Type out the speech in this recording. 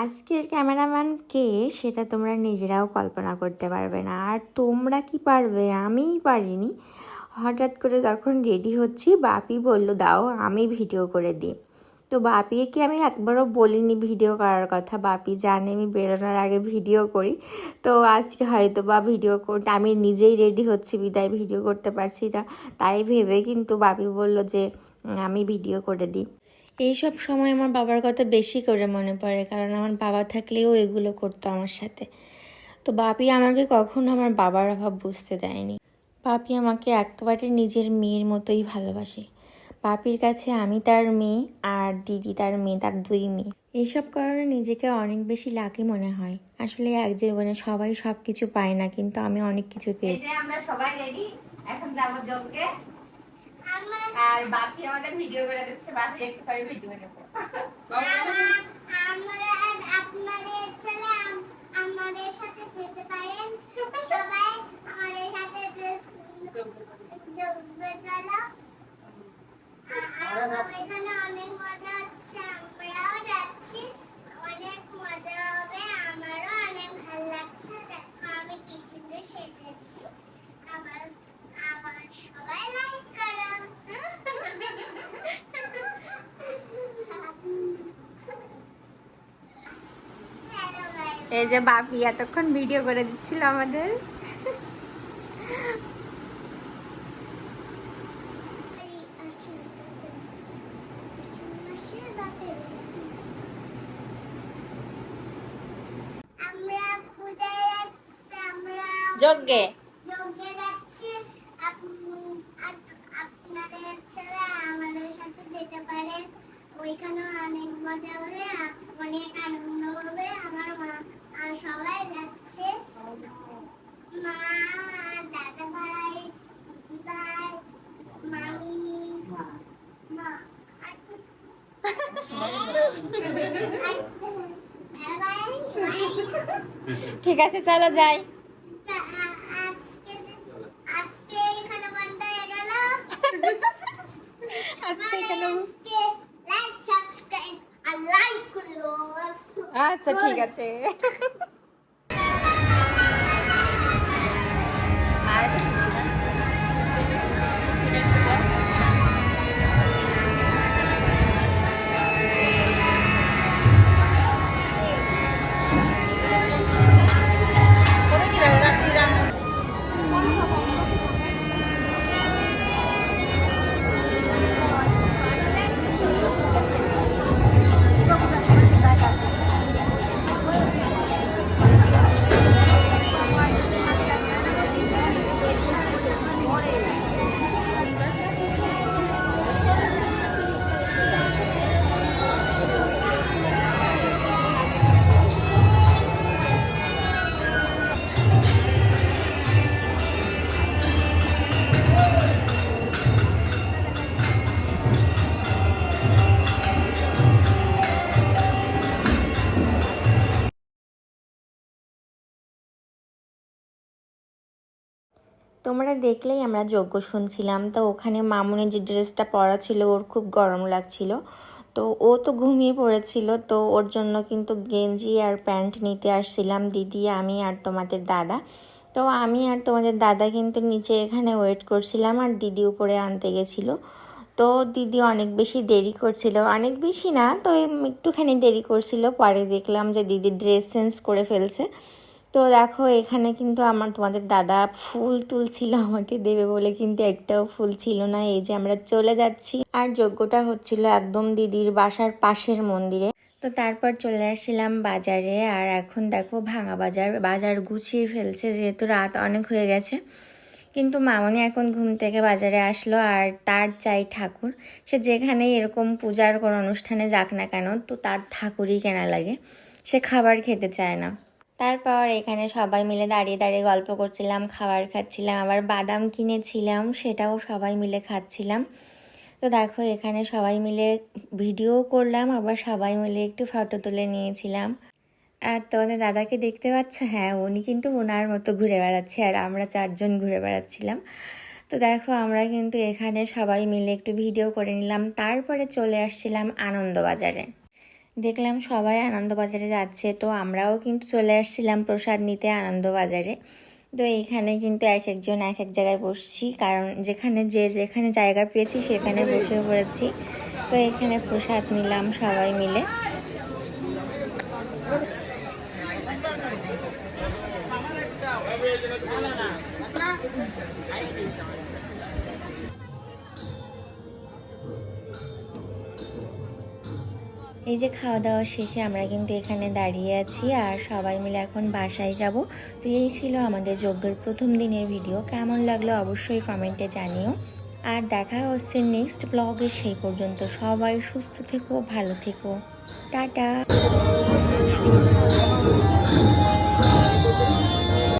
আজকের ক্যামেরাম্যান কে সেটা তোমরা নিজেরাও কল্পনা করতে পারবে না। আর তোমরা কি পারবে? আমিই পারিনি। হঠাৎ করে যখন রেডি হচ্ছি, বাপি বলল, দাও, আমি ভিডিও করে দিই। তো বাপিকে আমি একবারও বলিনি ভিডিও করার কথা? বাপি জানে আমি বেরোনোর আগে ভিডিও করি। তো আজকে হয়তো বা ভিডিও করতে আমি নিজেই রেডি হচ্ছি, বিদায় ভিডিও করতে পারছি না। তাই ভেবে কিন্তু বাপি বলল যে, আমি ভিডিও করে দিই। এইসব সময় আমার বাবার কথা বেশি করে মনে পড়ে, কারণ আমার বাবা থাকলেও এগুলো করতো আমার সাথে। তো বাপি আমাকে কখনো আমার বাবার অভাব বুঝতে দেয়নি। পাপি আমাকে একেবারে নিজের মেয়ের মতোই ভালোবাসে। বাপির কাছে আমি তার মেয়ে আর দিদি তার মেয়ে, তার দুই মেয়ে। এইসব কারণে নিজেকে অনেক বেশি লাকি মনে হয়। আসলে এক জীবনে সবাই সব কিছু পায় না, কিন্তু আমি অনেক কিছু পেয়েছি। আমরা সবাই রেডি এখন যাব যজ্ঞে আর বাপি আমাদের ভিডিও করে দিচ্ছে, বাপি একটু পরে ভিডিও নেব। সাথে যেতে পারেন সবাই আমাদের সাথে এখানে অনেক মজা হচ্ছে আমরাও যাচ্ছি অনেক মজা হবে আমারও অনেক ভালো লাগছে দেখো আমি কি সুন্দর সেজেছি আমার আমার সবাই লাইক করো হ্যালো গাইস এই যে বাপি এতক্ষণ ভিডিও করে দিচ্ছিল আমাদের। যজ্ঞে। আমাদের সাথে যেতে পারেন ওইখানে অনেক মজা হবে অনেক আনন্দ হবে আমার মা আর সবাই যাচ্ছে মা দাদা ভাই দিদি ভাই মামি মা আর আর ভাই ঠিক আছে চলো যাই। আজকে এখানে আচ্ছা ঠিক আছে। তোমরা দেখলেই আমরা যজ্ঞ শুনছিলাম। তো ওখানে মামুনের যে ড্রেসটা পরা ছিল, ওর খুব গরম লাগছিল। তো ও তো ঘুমিয়ে পড়েছিল, তো ওর জন্য কিন্তু গেঞ্জি আর প্যান্ট নিতে আসছিলাম দিদি, আমি আর তোমাদের দাদা। তো আমি আর তোমাদের দাদা কিন্তু নিচে এখানে ওয়েট করছিলাম আর দিদি উপরে আনতে গেছিল। তো দিদি অনেক বেশি দেরি করছিল। অনেক বেশি না, তো একটুখানি দেরি করছিল। পরে দেখলাম যে দিদি ড্রেস চেঞ্জ করে ফেলছে। তো দেখো, এখানে কিন্তু আমার তোমাদের দাদা ফুল তুলছিল, আমাকে দেবে বলে কিন্তু একটাও ফুল ছিল না। এই যে আমরা চলে যাচ্ছি। আর যজ্ঞটা হচ্ছিল একদম দিদির বাসার পাশের মন্দিরে। তো তারপর চলে আসছিলাম বাজারে, আর এখন দেখো ভাঙা বাজার বাজার গুছিয়ে ফেলছে, যেহেতু রাত অনেক হয়ে গেছে। কিন্তু মামনি এখন ঘুম থেকে বাজারে আসলো, আর তার চাই ঠাকুর। সে যেখানে এরকম পূজার কোনো অনুষ্ঠানে যাক না কেন, তো তার ঠাকুরই কেনা লাগে। সে খাবার খেতে চায় না। তারপর এখানে সবাই মিলে দাঁড়িয়ে দাঁড়িয়ে গল্প করছিলাম, খাবার খাচ্ছিলাম, আবার বাদাম কিনেছিলাম, সেটাও সবাই মিলে খাচ্ছিলাম। তো দেখো, এখানে সবাই মিলে ভিডিও করলাম, আবার সবাই মিলে একটু ফটো তুলে নিয়েছিলাম। আর তোমাদের দাদাকে দেখতে পাচ্ছ? হ্যাঁ উনি কিন্তু ওনার মতো ঘুরে বেড়াচ্ছে, আর আমরা চারজন ঘুরে বেড়াচ্ছিলাম। তো দেখো, আমরা কিন্তু এখানে সবাই মিলে একটু ভিডিও করে নিলাম, তারপরে চলে আসছিলাম আনন্দবাজারে। দেখলাম সবাই আনন্দবাজারে যাচ্ছে, তো আমরাও কিন্তু চলে আসছিলাম প্রসাদ নিতে আনন্দবাজারে। তো এইখানে কিন্তু এক একজন এক এক জায়গায় বসছি, কারণ যেখানে যে যেখানে জায়গা পেয়েছি সেখানে বসে পড়েছি। তো এখানে প্রসাদ নিলাম সবাই মিলে। এই যে খাওয়া দাওয়া শেষে আমরা কিন্তু এখানে দাঁড়িয়ে আছি আর সবাই মিলে এখন বাসায় যাব। তো এই ছিল আমাদের যজ্ঞের প্রথম দিনের ভিডিও কেমন লাগল অবশ্যই কমেন্টে জানিও। আর দেখা হচ্ছে নেক্সট ব্লগে সেই পর্যন্ত সবাই সুস্থ থেকো, ভালো থেকো। টাটা।